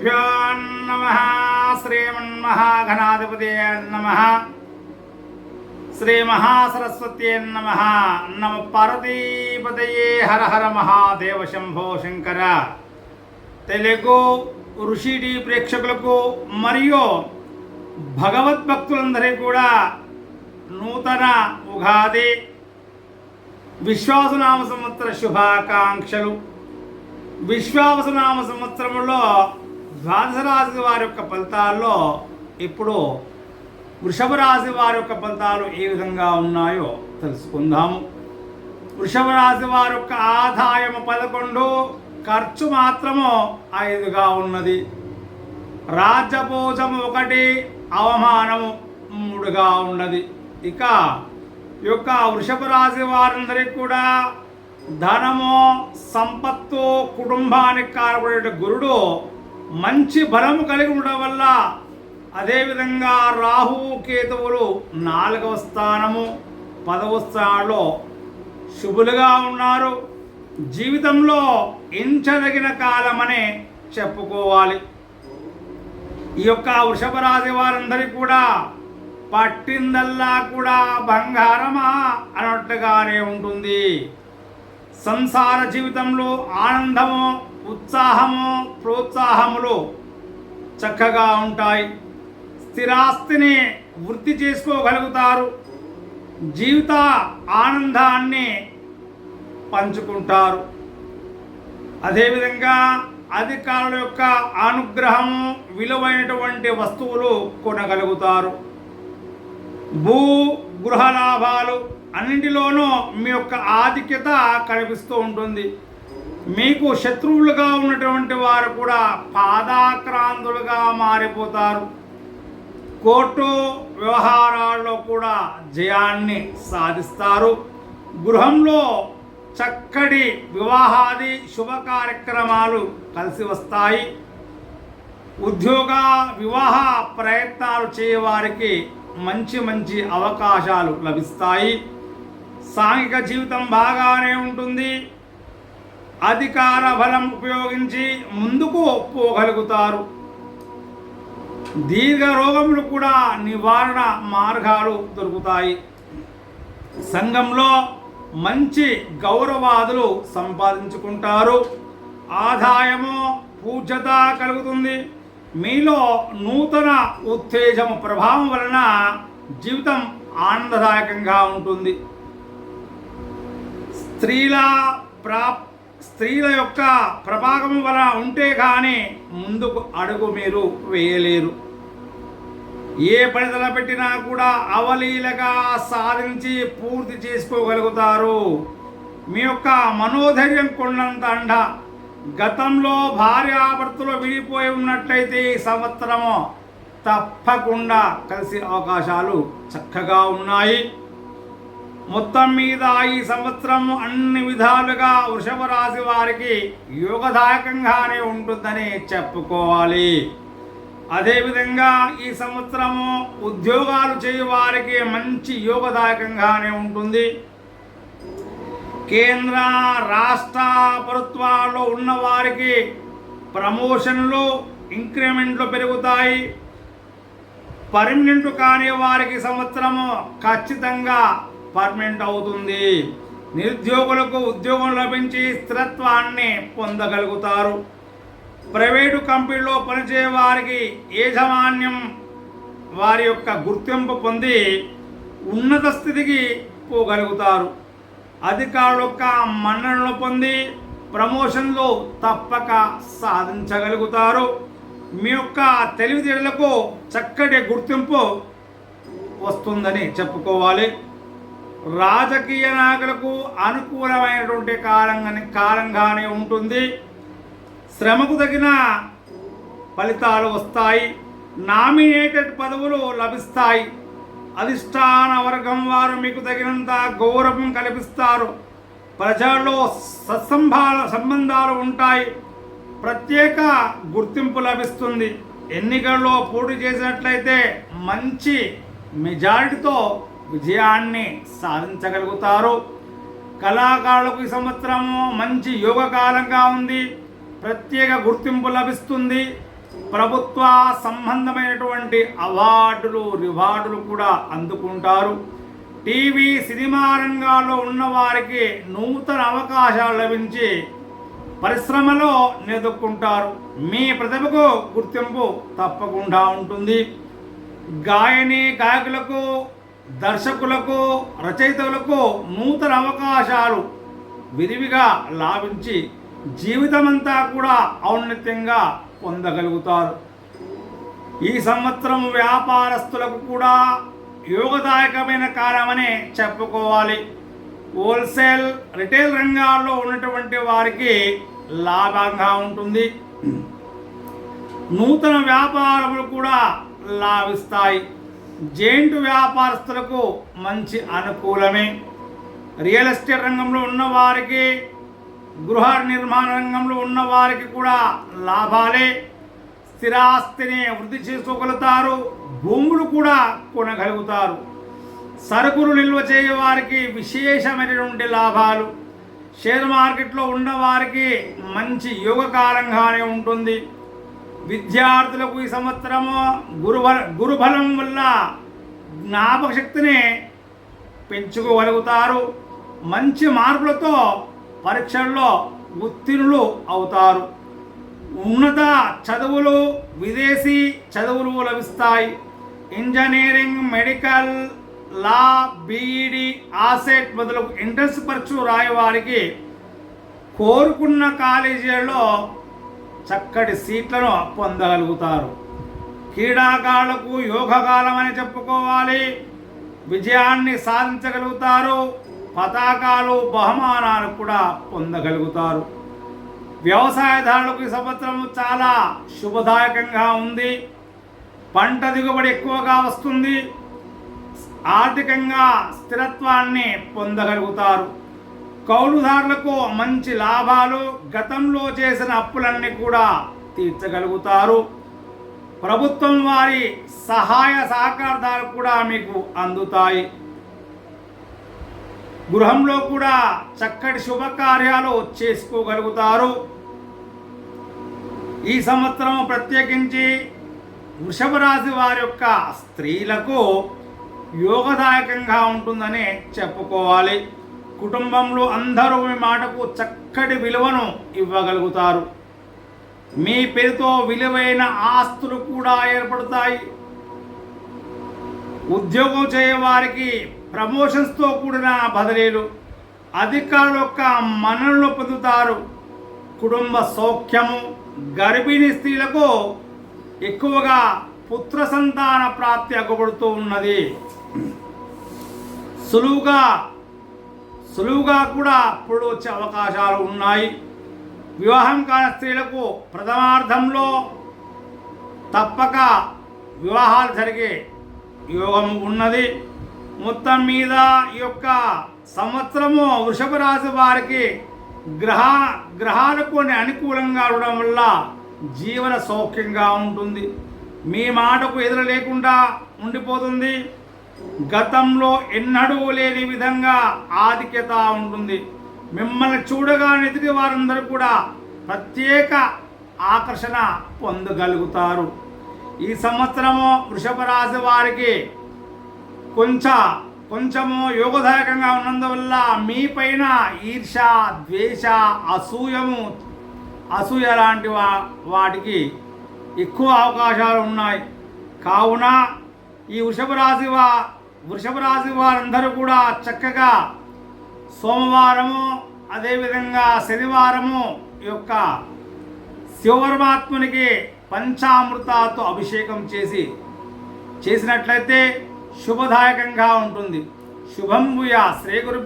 గురుభ్యో నమ శ్రీమన్మహాఘనాధిపతే నమ శ్రీ మహాసరస్వతి నమ నమ పార్వతీపతయే హర హర మహాదేవ శంభో శంకర. తెలుగు ఋషిడి ప్రేక్షకులకు మరియు భగవద్భక్తులందరికీ కూడా నూతన ఉగాది విశ్వాసనామ సంవత్సర శుభాకాంక్షలు. విశ్వాసనామ సంవత్సరంలో ద్వాదశ రాశి వారి యొక్క ఫలితాల్లో ఇప్పుడు వృషభ రాశి వారి యొక్క ఫలితాలు ఏ విధంగా ఉన్నాయో తెలుసుకుందాము. వృషభ రాశి వారి యొక్క ఆదాయము పదకొండు ఖర్చు మాత్రము ఐదుగా ఉన్నది. రాజభోజము ఒకటి అవమానము మూడుగా ఉన్నది. ఇక ఈ యొక్క వృషభ రాశి వారందరికీ కూడా ధనము సంపత్తు కుటుంబానికి కారపడే గురుడు మంచి బలము కలిగి ఉండడం వల్ల అదేవిధంగా రాహు కేతువులు నాలుగవ స్థానము పదవ స్థానంలో శుభులుగా ఉన్నారు. జీవితంలో ఎంచదగిన కాలమనే చెప్పుకోవాలి. ఈ యొక్క వృషభ రాశి వారందరికీ కూడా పట్టిందల్లా కూడా బంగారమా అన్నట్టుగానే ఉంటుంది. సంసార జీవితంలో ఆనందము ఉత్సాహము ప్రోత్సాహములు చక్కగా ఉంటాయి. స్థిరాస్తిని వృద్ధి చేసుకోగలుగుతారు. జీవిత ఆనందాన్ని పంచుకుంటారు. అదేవిధంగా అధికారుల యొక్క అనుగ్రహము విలువైనటువంటి వస్తువులు కొనగలుగుతారు. భూ గృహ లాభాలు అన్నింటిలోనూ మీ యొక్క ఆధిక్యత కనిపిస్తూ ఉంటుంది. మీకు శత్రువులుగా ఉన్నటువంటి వారు కూడా పాదాక్రాంతులుగా మారిపోతారు. కోర్టు వ్యవహారాల్లో కూడా జయాన్ని సాధిస్తారు. గృహంలో చక్కటి వివాహాది శుభ కార్యక్రమాలు కలిసి వస్తాయి. ఉద్యోగ వివాహ ప్రయత్నాలు చేయవారికి మంచి మంచి అవకాశాలు లభిస్తాయి. సాంఘిక జీవితం బాగానే ఉంటుంది. అధికార బలం ఉపయోగించి ముందుకు పోగలుగుతారు దీర్ఘ రోగములు కూడా నివారణ మార్గాలు దొరుకుతాయి. సంఘంలో మంచి గౌరవాదులు సంపాదించుకుంటారు. ఆదాయము పూజ్యత కలుగుతుంది. మీలో నూతన ఉత్తేజము ప్రభావం వలన జీవితం ఆనందదాయకంగా ఉంటుంది. స్త్రీల ప్రాప్ స్త్రీల యొక్క ప్రభావం వలన ఉంటే కానీ ముందుకు అడుగు మీరు వేయలేరు. ఏ పని తలపెట్టినా కూడా అవలీలగా సాధించి పూర్తి చేసుకోగలుగుతారు. మీ యొక్క మనోధైర్యం కొన్నంత అండ. గతంలో భార్యాభర్తలు విడిపోయి ఉన్నట్లయితే ఈ సంవత్సరము తప్పకుండా కలిసే అవకాశాలు చక్కగా ఉన్నాయి. మొత్తం మీద ఈ సంవత్సరం అన్ని విధాలుగా వృషభ రాశి వారికి యోగదాయకంగానే ఉంటుందని చెప్పుకోవాలి. అదేవిధంగా ఈ సంవత్సరము ఉద్యోగాలు చేయవారికి మంచి యోగదాయకంగానే ఉంటుంది. కేంద్ర రాష్ట్ర ప్రభుత్వాల్లో ఉన్న వారికి ప్రమోషన్లు ఇంక్రిమెంట్లు పెరుగుతాయి. పర్మనెంట్ కాని వారికి సంవత్సరము ఖచ్చితంగా పర్మనెంట్ అవుతుంది. నిరుద్యోగులకు ఉద్యోగం లభించి స్థిరత్వాన్ని పొందగలుగుతారు. ప్రైవేటు కంపెనీలో పనిచేయ వారికి యాజమాన్యం వారి యొక్క గుర్తింపు పొంది ఉన్నత స్థితికి పోగలుగుతారు. అధికారుల యొక్క మన్ననలు పొంది ప్రమోషన్లో తప్పక సాధించగలుగుతారు. మీ యొక్క తెలివితేటలకు చక్కటి గుర్తింపు వస్తుందని చెప్పుకోవాలి. రాజకీయ నాయకులకు అనుకూలమైనటువంటి కాలంగానే కాలంగానే ఉంటుంది. శ్రమకు తగిన ఫలితాలు వస్తాయి. నామినేటెడ్ పదవులు లభిస్తాయి. అధిష్టాన వర్గం వారు మీకు తగినంత గౌరవం కల్పిస్తారు. ప్రజల్లో సత్సంభాల సంబంధాలు ఉంటాయి. ప్రత్యేక గుర్తింపు లభిస్తుంది. ఎన్నికల్లో పోటీ చేసినట్లయితే మంచి మెజారిటీతో విజయాన్ని సాధించగలుగుతారు. కళాకారులకు ఈ సంవత్సరము మంచి యోగకాలంగా ఉంది. ప్రత్యేక గుర్తింపు లభిస్తుంది. ప్రభుత్వ సంబంధమైనటువంటి అవార్డులు రివార్డులు కూడా అందుకుంటారు. టీవీ సినిమా రంగాల్లో ఉన్నవారికి నూతన అవకాశాలు లభించి పరిశ్రమలో నిలదొక్కుంటారు మీ ప్రతిభకు గుర్తింపు తప్పకుండా ఉంటుంది. గాయని గాయకులకు దర్శకులకు రచయితలకు నూతన అవకాశాలు విరివిగా లాభించి జీవితమంతా కూడా ఔన్నత్యంగా పొందగలుగుతారు. ఈ సంవత్సరం వ్యాపారస్తులకు కూడా యోగదాయకమైన కాలమని చెప్పుకోవాలి. హోల్సేల్ రిటైల్ రంగాల్లో ఉన్నటువంటి వారికి లాభంగా ఉంటుంది. నూతన వ్యాపారములు కూడా లాభిస్తాయి. జైంట్ వ్యాపారస్తులకు మంచి అనుకూలమే. రియల్ ఎస్టేట్ రంగంలో ఉన్నవారికి గృహ నిర్మాణ రంగంలో ఉన్నవారికి కూడా లాభాలే. స్థిరాస్తిని వృద్ధి చేసుకోగలుగుతారు భూములు కూడా కొనగలుగుతారు. సరుకులు నిల్వ చేయవారికి విశేషమైనటువంటి లాభాలు. షేర్ మార్కెట్లో ఉన్నవారికి మంచి యోగకాలంగానే ఉంటుంది. విద్యార్థులకు ఈ సంవత్సరము గురుబల గురుబలం వల్ల జ్ఞాపక శక్తిని పెంచుకోగలుగుతారు. మంచి మార్కులతో పరీక్షల్లో ఉత్తీర్ణులు అవుతారు. ఉన్నత చదువులు విదేశీ చదువులు లభిస్తాయి. ఇంజనీరింగ్ మెడికల్ లా బీఈడి ఆసెట్ మొదలగు ఎంట్రన్స్ పరీక్షలు రాయవారికి కోరుకున్న కాలేజీలలో చక్కటి సీట్లను పొందగలుగుతారు. క్రీడాకారులకు యోగకాలం అని చెప్పుకోవాలి. విజయాన్ని సాధించగలుగుతారు. పతాకాలు బహుమానాలు కూడా పొందగలుగుతారు. వ్యవసాయదారులకు ఈ సంవత్సరం చాలా శుభదాయకంగా ఉంది. పంట దిగుబడి ఎక్కువగా వస్తుంది. ఆర్థికంగా స్థిరత్వాన్ని పొందగలుగుతారు. కౌలుదారులకు మంచి లాభాలు గతంలో చేసిన అప్పులన్నీ కూడా తీర్చగలుగుతారు. ప్రభుత్వం వారి సహాయ సహకారాలు కూడా మీకు అందుతాయి. గృహంలో కూడా చక్కటి శుభకార్యాలు చేసుకోగలుగుతారు. ఈ సంవత్సరం ప్రత్యేకించి వృషభ రాశి వారి యొక్క స్త్రీలకు యోగదాయకంగా ఉంటుందని చెప్పుకోవాలి. కుటుంబంలో అందరూ మీ మాటకు చక్కటి విలువను ఇవ్వగలుగుతారు. మీ పేరుతో విలువైన ఆస్తులు కూడా ఏర్పడతాయి. ఉద్యోగం చేయవారికి ప్రమోషన్స్తో కూడిన బదిలీలు అధికారుల యొక్క మన్ననలు పొందుతారు. కుటుంబ సౌఖ్యము గర్భిణీ స్త్రీలకు ఎక్కువగా పుత్ర సంతాన ప్రాప్తి అగ్గబడుతూ ఉన్నది. సులువుగా సులువుగా కూడా అప్పుడు వచ్చే అవకాశాలు ఉన్నాయి. వివాహం కాని స్త్రీలకు ప్రథమార్థంలో తప్పక వివాహాలు జరిగే యోగం ఉన్నది. మొత్తం మీద ఈ యొక్క సంవత్సరము వృషభ రాశి వారికి గ్రహ గ్రహాలు కొన్ని అనుకూలంగా ఉండడం వల్ల జీవన సౌఖ్యంగా ఉంటుంది. మీ మాటకు ఎదురు లేకుండా ఉండిపోతుంది. గతంలో ఎన్నడూ లేని విధంగా ఆధిక్యత ఉంటుంది. మిమ్మల్ని చూడగా ఎదిగే వారందరూ కూడా ప్రత్యేక ఆకర్షణ పొందగలుగుతారు. ఈ సంవత్సరము వృషభ రాశి వారికి కొంచెం కొంచెము యోగదాయకంగా ఉన్నందువల్ల మీ పైన ఈర్ష ద్వేష అసూయము అసూయ లాంటి వా వాటికి ఎక్కువ అవకాశాలు ఉన్నాయి. కావున ఈ వృషభ రాశి వా వృషభ రాశి వారందరూ కూడా చక్కగా సోమవారము అదేవిధంగా శనివారము యొక్క శివపరమాత్మునికి పంచామృతాతో అభిషేకం చేసి చేసినట్లయితే శుభదాయకంగా ఉంటుంది. శుభం భూయా శ్రీ గురు